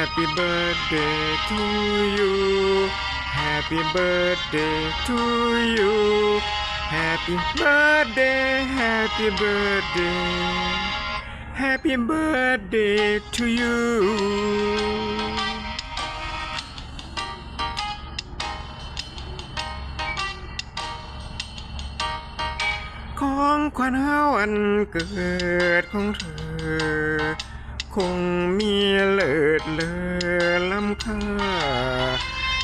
Happy birthday to you Happy birthday to you Happy birthday Happy birthday Happy birthday to you ของขวัญวันเกิดของเธอ คงมีเลิศเลอล้ำค่า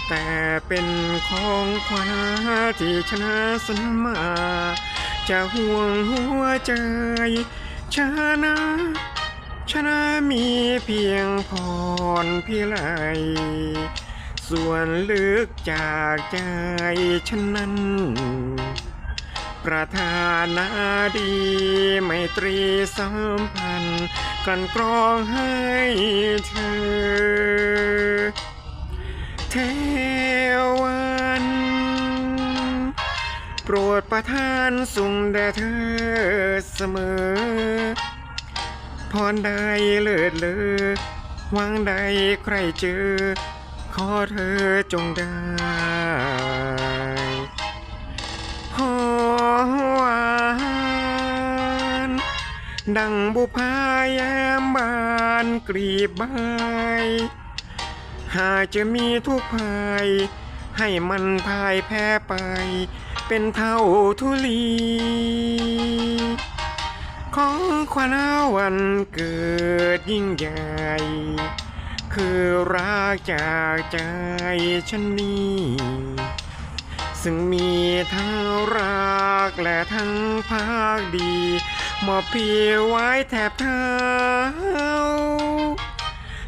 แต่เป็นของขวัญที่ชนะสนมา จะห่วงหัวใจ ชนะ ชนะมีเพียงพรพิไลส่วนลึกจากใจฉันนั้น ประธานาดีไมตรีสัมพันธ์กันกรองให้เธอ เทวันโปรดประทานสุงแด่เธอเสมอ พรใดเลิศเลอหวังใดใครเจอ ขอเธอจงได้ ดังบุพายามบานกรีบใบหากจะมีทุกภัยให้มันพายแพ้ไป เป็นเท่าทุลี ของขวัญวันเกิดยิ่งใหญ่ คือรักจากใจฉันนี้ ซึ่งมีทั้งรักและทั้งภาคดีมอบเพียงไว้แทบเท้า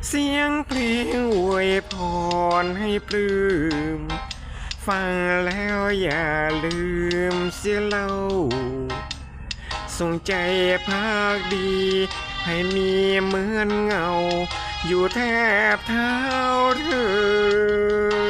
เสียงเพลงอวยพรให้ปลื้ม ฟังแล้วอย่าลืมเสียเล่า ส่งใจภาคดี ให้มีเหมือนเงา อยู่แทบเท้าเธอ